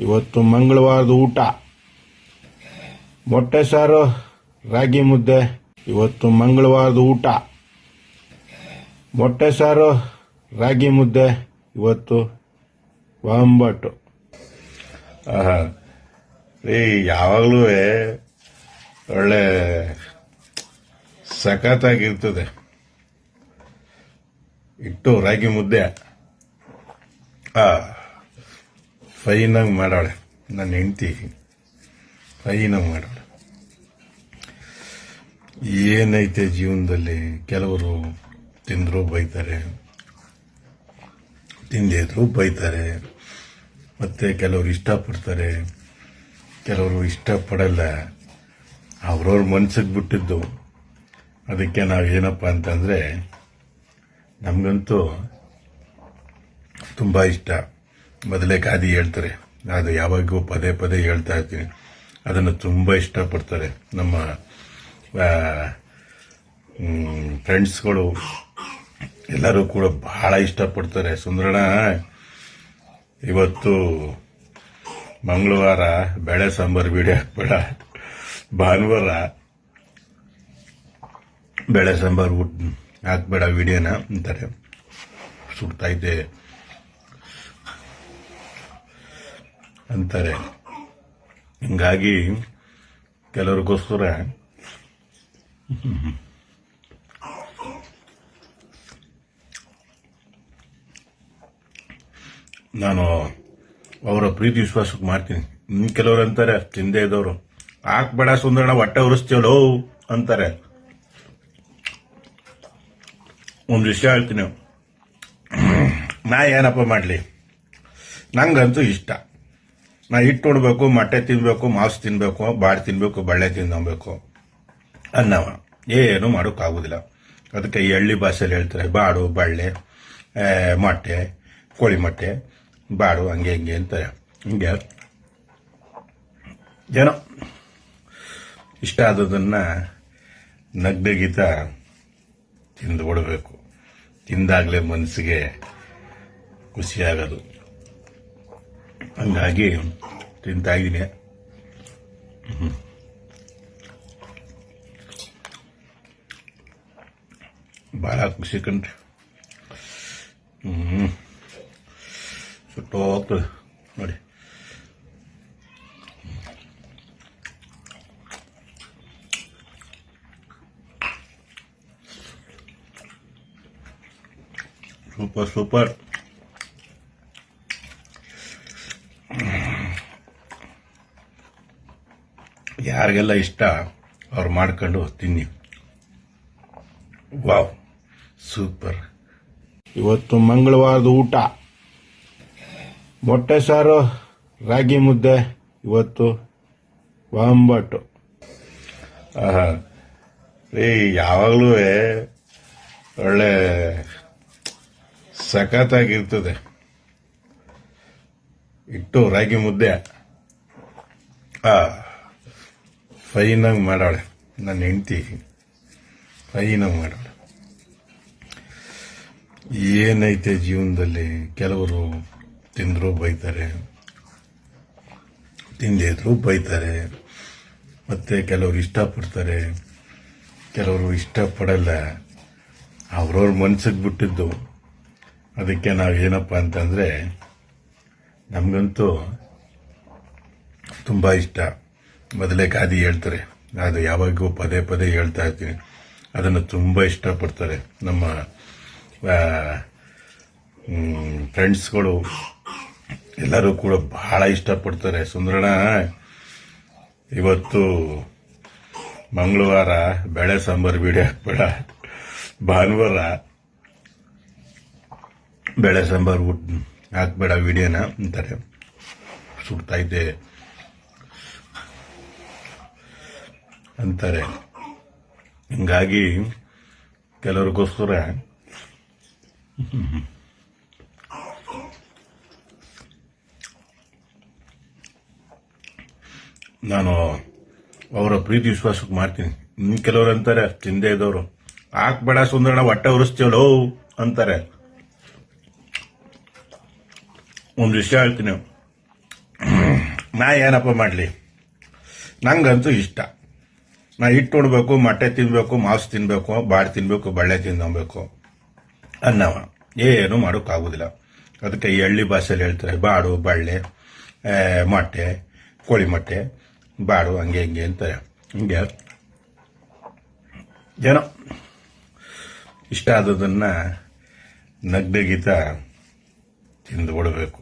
ಇವತ್ತು ಮಂಗಳವಾರದ ಊಟ. ಮೊಟ್ಟೆ ಸಾರು, ರಾಗಿ ಮುದ್ದೆ, ಇವತ್ತು ಮಂಗಳವಾರದ ಊಟ. ಮೊಟ್ಟೆ ಸಾರು, ರಾಗಿ ಮುದ್ದೆ, ಇವತ್ತು ಒಂಬಟ್ಟು ಆಹಾ. ರೀ, ಯಾವಾಗಲೂ ಒಳ್ಳೆ ಸಖತ್ತಾಗಿರ್ತದೆ. ಇಟ್ಟು ರಾಗಿ ಮುದ್ದೆ. ಆ. ಫೈನಾಗಿ ಮಾಡಾಳೆ. ನನ್ನ ಹೆಂಡತಿ. ಫೈನಾಗಿ ಮಾಡಾಳೆ. ಏನೈತೆ ಜೀವನದಲ್ಲಿ? ಕೆಲವರು ತಿಂದರೂ ಬೈತಾರೆ. ತಿಂದಿದ್ರು ಬೈತಾರೆ. ಮತ್ತೆ ಕೆಲವರು ಇಷ್ಟಪಡ್ತಾರೆ. ಕೆಲವರು ಇಷ್ಟಪಡಲ್ಲ. ಅವ್ರವ್ರ ಮನ್ಸಿಗೆ ಬಿಟ್ಟಿದ್ದು. ಅದಕ್ಕೆ ನಾವು ಏನಪ್ಪ ಅಂತಂದರೆ, ನಮಗಂತೂ ತುಂಬ ಇಷ್ಟ. ಮೊದಲೇ ಗಾದಿ ಹೇಳ್ತಾರೆ. ಅದು ಯಾವಾಗೂ ಪದೇ ಪದೇ ಹೇಳ್ತಾ ಇರ್ತೀನಿ. ಅದನ್ನು ತುಂಬ ಇಷ್ಟಪಡ್ತಾರೆ ನಮ್ಮ ಫ್ರೆಂಡ್ಸ್ಗಳು. ಎಲ್ಲರೂ ಕೂಡ ಬಹಳ ಇಷ್ಟಪಡ್ತಾರೆ. ಸುಂದರಣ ಇವತ್ತು ಮಂಗಳವಾರ ಬೇಳೆ ಸಾಂಬಾರು ವಿಡಿಯೋ ಹಾಕ್ಬೇಡ. ಭಾನುವಾರ ಬೇಳೆ ಸಾಂಬಾರು ಹಾಕ್ಬೇಡ ವಿಡಿಯೋನ ಅಂತಾರೆ. ಸುಡ್ತೈತೆ ಅಂತಾರೆ. ಹಿಂಗಾಗಿ ಕೆಲವ್ರಿಗೋಸ್ಕರ ನಾನು ಅವರ ಪ್ರೀತಿ ವಿಶ್ವಾಸಕ್ಕೆ ಮಾಡ್ತೀನಿ ಇನ್ನು ಕೆಲವ್ರು ಅಂತಾರೆ ತಿಂದೇ ಇದ್ದವರು. ಹಾಕ್ಬೇಡ ಸುಂದರಣ ಹೊಟ್ಟೆ ಉರಿಸ್ತೀವಲ್ಲೋ ಅಂತಾರೆ. ಒಂದು ವಿಷಯ ಹೇಳ್ತೀನಿ. ನಾ ಏನಪ್ಪ ಮಾಡಲಿ? ನಂಗಂತೂ ಇಷ್ಟ. ನಾ ಹಿಟ್ಟು ಉಣ್ಬೇಕು, ಮೊಟ್ಟೆ ತಿನ್ಬೇಕು, ಮಾಂಸ ತಿನ್ಬೇಕು ಬಾಡಿ ತಿನ್ಬೇಕು, ಬಳ್ಳೆ ತಿನ್ನಬೇಕು ಅನ್ನವ. ಏನು ಮಾಡೋಕ್ಕಾಗೋದಿಲ್ಲ. ಅದಕ್ಕೆ ಈ ಹಳ್ಳಿ ಭಾಷೆಯಲ್ಲಿ ಹೇಳ್ತಾರೆ, ಬಾಡು, ಬಳ್ಳೆ ಮೊಟ್ಟೆ, ಕೋಳಿ ಮೊಟ್ಟೆ, ಬಾಡು, ಹಂಗೆ, ಹಿಂಗೆ ಅಂತಾರೆ. ಹಿಂಗೆ. ಜನ ಇಷ್ಟ ಆದದನ್ನ ನಗ್ನಗೀತ ತಿಂದು ಬಿಡಬೇಕು. ತಿಂದಾಗಲೇ ಮನಸ್ಸಿಗೆ ಖುಷಿಯಾಗೋದು. ಹಂಗಾಗಿ ತಿಂತಾ ಇದ್ದೀನಿ ಭಾಳ ಖುಷಿ ಕಣ್ರಿ ಹ್ಞೂ ಸುಟ್ಟು ಹೋಗ್ತದೆ ನೋಡಿ ಸೂಪರ್ ಸೂಪರ್ ಯಾರಿಗೆಲ್ಲ ಇಷ್ಟ, ಅವ್ರು ಮಾಡ್ಕೊಂಡು ತಿನ್ನಿ. Wow, super. ಇವತ್ತು ಮಂಗಳವಾರದ ಊಟ. ಮೊಟ್ಟೆ ಸಾರು, ರಾಗಿ ಮುದ್ದೆ, ಇವತ್ತು ವಾಂಬಟ್ಟು. ರೀ ಯಾವಾಗಲೂ ಒಳ್ಳೆ ಸಖತ್ತಾಗಿರ್ತದೆ. ಇಟ್ಟು ರಾಗಿ ಮುದ್ದೆ. ಫೈನಾಗಿ ಮಾಡಾಳೆ. ನನ್ನ ಹೆಂಡತಿ. ಫೈನಾಗಿ ಮಾಡಾಳೆ. ಏನೈತೆ ಜೀವನದಲ್ಲಿ? ಕೆಲವರು ತಿಂದರು ಬೈತಾರೆ. ತಿಂದಿದ್ರು ಬೈತಾರೆ. ಮತ್ತೆ ಕೆಲವರು ಇಷ್ಟಪಡ್ತಾರೆ. ಕೆಲವರು ಇಷ್ಟಪಡಲ್ಲ. ಅವ್ರವ್ರ ಮನ್ಸಿಗೆ ಬಿಟ್ಟಿದ್ದು. ಅದಕ್ಕೆ ನಾವು ಏನಪ್ಪ ಅಂತಂದರೆ ನಮಗಂತೂ ತುಂಬ ಇಷ್ಟ. ಮೊದಲೇ ಗಾದಿ ಹೇಳ್ತಾರೆ. ಅದು ಯಾವಾಗೂ ಪದೇ ಪದೇ ಹೇಳ್ತಾ ಇರ್ತೀನಿ. ಅದನ್ನು ತುಂಬ ಇಷ್ಟಪಡ್ತಾರೆ ನಮ್ಮ ಫ್ರೆಂಡ್ಸ್ಗಳು. ಎಲ್ಲರೂ ಕೂಡ ಬಹಳ ಇಷ್ಟಪಡ್ತಾರೆ. ಸುಂದರಣ ಇವತ್ತು ಮಂಗಳವಾರ ಬೇಳೆ ಸಾಂಬಾರು ಬಿಡಿ ಹಾಕ್ಬೇಡ. ಭಾನುವಾರ ಬೇಳೆ ಸಾಂಬಾರು ಊಟ ಹಾಕ್ಬೇಡ ವಿಡಿಯೋನ ಅಂತಾರೆ. ಸುಡ್ತಾಯಿದ್ದೆ ಅಂತಾರೆ. ಹಿಂಗಾಗಿ ಕೆಲವ್ರಿಗೋಸ್ಕರ ನಾನು ಅವರ ಪ್ರೀತಿ ವಿಶ್ವಾಸಕ್ಕೆ ಮಾಡ್ತೀನಿ ಇನ್ನು ಕೆಲವ್ರು ಅಂತಾರೆ ತಿಂದೇ ಇದ್ದವರು. ಹಾಕ್ಬೇಡ ಸುಂದರಣ ಹೊಟ್ಟೆ ಉರಿಸ್ತೀವಲ್ಲೋ? ಅಂತಾರೆ. ಒಂದು ವಿಷಯ ಹೇಳ್ತೀನಿ. ನಾ ಏನಪ್ಪ ಮಾಡಲಿ? ನಂಗಂತೂ ಇಷ್ಟ. ನಾ ಹಿಟ್ಟು ಉಣ್ಬೇಕು, ಮೊಟ್ಟೆ ತಿನ್ನಬೇಕು ಮಾಂಸ ತಿನ್ನಬೇಕು ಬಾಡಿ ತಿನ್ನಬೇಕು ಬಳ್ಳೆ ತಿನ್ನಬೇಕು ಅನ್ನವ. ಏನು ಮಾಡೋಕ್ಕಾಗೋದಿಲ್ಲ. ಅದಕ್ಕೆ ಈ ಹಳ್ಳಿ ಭಾಷೆಯಲ್ಲಿ ಹೇಳ್ತಾರೆ, ಬಾಡು, ಬಳ್ಳೆ ಮೊಟ್ಟೆ, ಕೋಳಿ ಮೊಟ್ಟೆ, ಬಾಡು, ಹಂಗೆ, ಹಿಂಗೆ ಅಂತಾರೆ. ಹಿಂಗೆ. ಏನೋ. ಇಷ್ಟ ಆದದನ್ನು ನಗ್ನಗೀತ ತಿಂದು ಬಿಡಬೇಕು.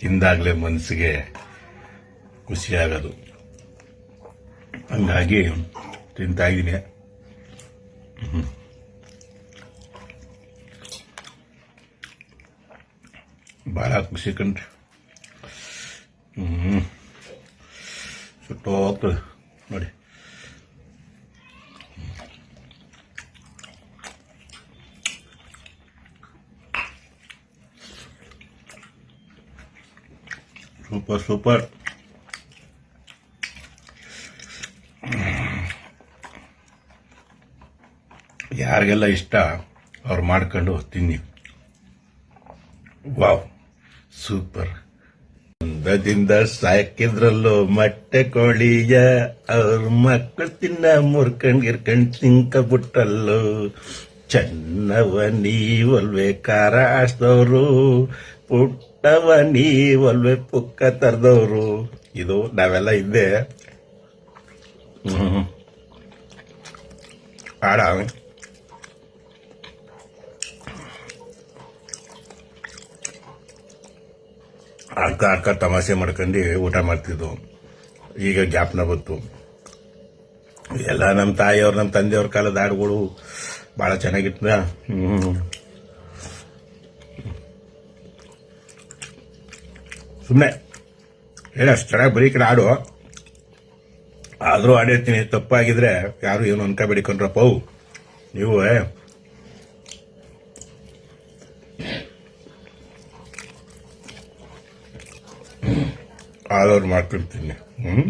ತಿಂದಾಗಲೇ ಮನಸ್ಸಿಗೆ ಖುಷಿಯಾಗೋದು. ಹಂಗಾಗಿ ತಿಂತಾ ಇದ್ದೀನಿ. ಭಾಳ ಖುಷಿ ಕಂಡ್ರಿ ಹ್ಞೂ ನೋಡಿ. ಸೂಪರ್ ಸೂಪರ್ ಯಾರಿಗೆಲ್ಲ ಇಷ್ಟ, ಅವ್ರು ಮಾಡ್ಕೊಂಡು ತಿನ್ನಿ ವಾವ್, ಸೂಪರ್. ಅಂದದಿಂದ ಸಾಕಿದ್ರಲ್ಲೋ ಮೊಟ್ಟೆ ಕೋಳಿಯ, ಅವ್ರ ಮಕ್ಕಳು ತಿನ್ನ ಮುರ್ಕಂಡ್ ಗಿರ್ಕಂಡ್ ತಿಂಕ ಬಿಟ್ಟಲ್ಲೋ ಚೆನ್ನವ ನೀವಲ್ವೇ ಖಾರ ಹಾಸ್ದವ್ರು ಪುಟ್ಟವ ಒಲ್ವೆ ಪುಕ್ಕ ತರ್ದವ್ರು. ಇದು ನಾವೆಲ್ಲ ಇದ್ದೆ. ಆಡ ಅಕ್ಕ ಅಕ್ಕ ತಮಾಷೆ ಮಾಡ್ಕೊಂಡು ಊಟ ಮಾಡ್ತಿದ್ವು. ಈಗ ಜ್ಞಾಪನ ಬಂತು. ಎಲ್ಲ ನಮ್ಮ ತಾಯಿಯವ್ರು ನಮ್ಮ ತಂದೆಯವ್ರ ಕಾಲದ ಹಾಡುಗಳು ಭಾಳ ಚೆನ್ನಾಗಿತ್ತ ಸುಮ್ಮನೆ ಹೇಳ ಚೆನ್ನಾಗಿ ಕಡೆ ಆಡು. ಆದರೂ ಆಡಿರ್ತೀನಿ ತಪ್ಪಾಗಿದ್ರೆ ಯಾರು ಏನು ಅನ್ಕೋಬೇಡಿ ಕಣ್ರಪ್ಪ ಅವು. ನೀವು ಆದವ್ರು ಮಾಡ್ಕೊಳ್ತೀನಿ ಹ್ಞೂ